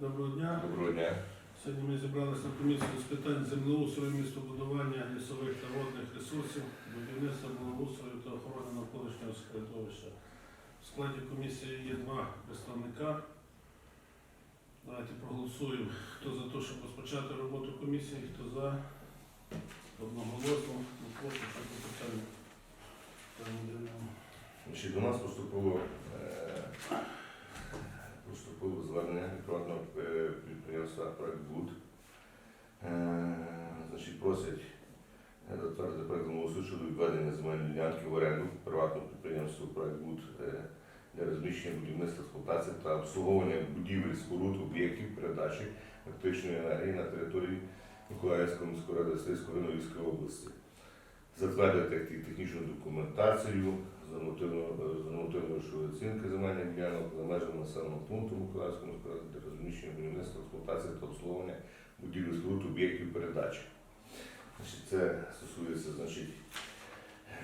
Доброго дня. Доброго дня. Сьогодні ми зібралися на комісію з питань землеустрою, містобудування, лісових та водних ресурсів, будівництва землеустрою та охорони навколишнього середовища. В складі комісії є два представника. Давайте проголосуємо. Хто за те, щоб розпочати роботу комісії, хто за одноголосно, прошу, щоб питання. До нас поступило звернення приватного е, підприємства «Проект Буд». Е, Значить, просять е, затвердити проект землеустрою щодо відведення земельної ділянки в оренду приватному підприємству «Проект Буд» е, для розміщення будівництва, експлуатації та обслуговування будівель, споруд, об'єктів передачі електричної енергії на території Миколаївської міської ради Сільської району Львівської області. Затвердити технічну документацію за нормативно- оцінки земельних ділянок за межами населеного пункту ради для розміщення будівництва, експлуатації та обслуговування будівель споруд об'єктів передачі. Це стосується значить,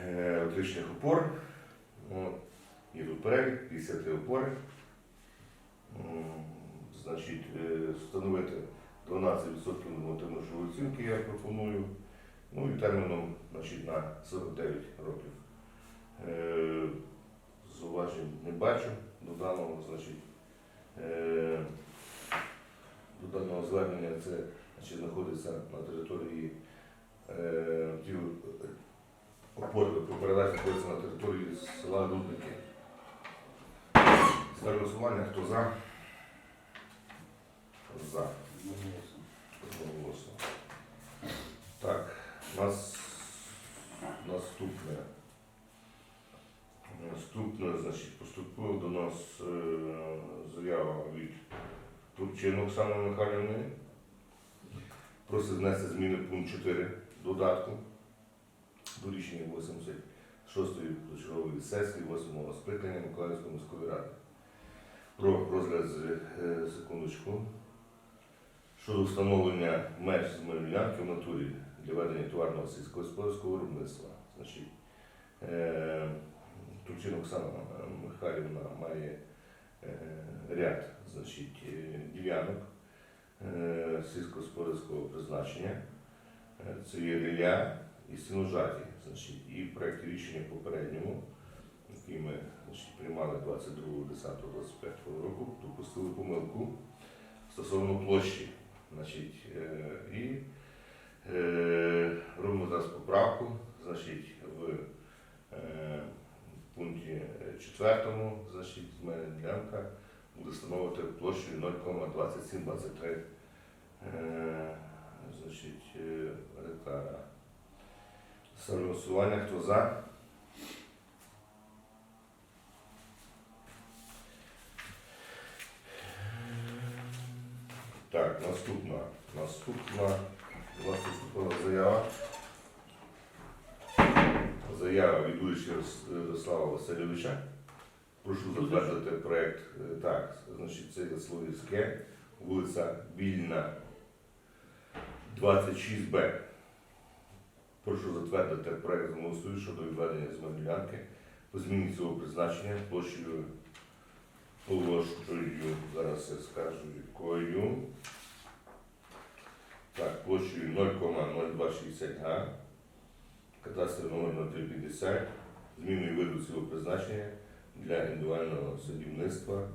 е, електричних опор. От. Є тут перелік, 50 опори. Значить, е, встановити 12% нормативно-грошової оцінки я пропоную. Ну і терміном значить, на 49 років. Бачу до даного, значить, е, до даного звернення це значить, знаходиться на території е, е, по передачі знаходиться на території села Рудники. Ставлю голосування, хто за? За. Одноголосно. Так, у нас наступне. Наступне, значить, поступила до нас е, заява від Турчини Оксани Михайлівни. Просить внести зміни пункт 4 додатку до рішення 86-ї почергової сесії 8-го скликання Миколаївської міської ради. Про розгляд з- е, секундочку щодо встановлення меж земельної ділянки в натурі для ведення товарного сільськогосподарського виробництва. Значить, е, Турчин Оксана Михайлівна має е, ряд значить, е, ділянок е, сільськогосподарського призначення. Це є рілля і сіножаті. Значить, і в проєкті рішення попередньому, який ми значить, приймали 22.10.25 року, допустили помилку стосовно площі. Значить, е, і е, робимо зараз поправку, значить, в е, пункті 4, значить, змене ділянка буде встановити площею 0,2723 е, значить, е, гектара. Ставлю голосування, хто за? Так, наступна. Наступна у нас поступила заява. Заява від Ярослава Васильовича. Прошу затвердити проєкт. е, Так, значить, це є Слов'янське, вулиця Вільна, 26Б. Прошу затвердити проєкт землеустрою щодо відведення земельної ділянки по зміні цього призначення площею площею, зараз я скажу якою. Так, площею 0,0260 га, кадастр номер 0350, зміною виду цього призначення для індивідуального садівництва,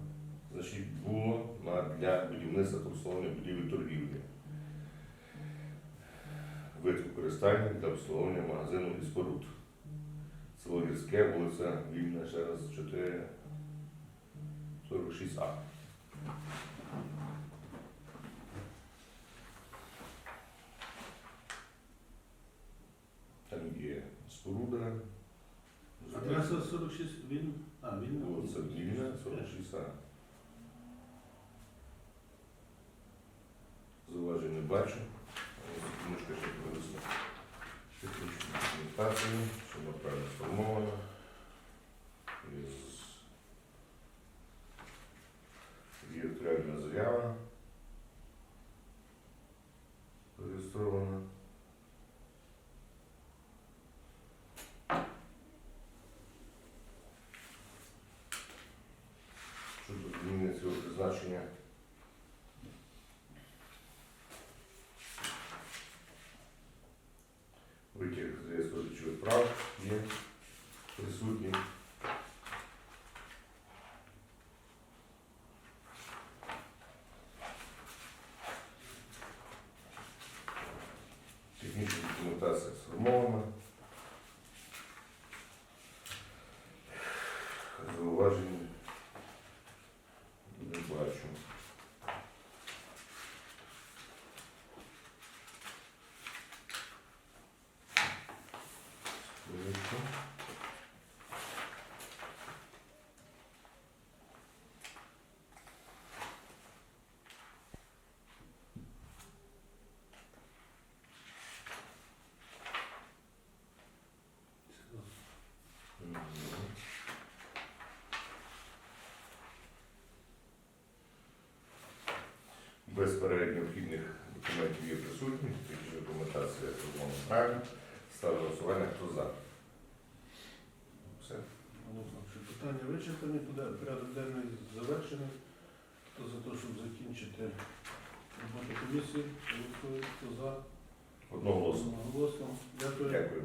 значить, було для будівництва обслуговування будівель торгівлі. Вид використання для обслуговування магазину і споруд. Село Гірське, вулиця Вільна, ще раз 4, 46А. Там є споруда. Адреса 46 він. А, він. Вулиця Вільна, 46А. Зауважень не бачу. Книжка ще принесла технічну документацію, що вона правильно сформована. Є реальна заява. Зареєстрована. Щодо зміни таблицю. Без перелік необхідних документів є присутні, тільки документація формована правильно. Ставлю голосування, хто за. Питання вичерпані, порядок денний завершений. Хто за те, щоб закінчити роботу комісії, голосує, хто за. Одноголосно. Голосно. Дякую. Дякую.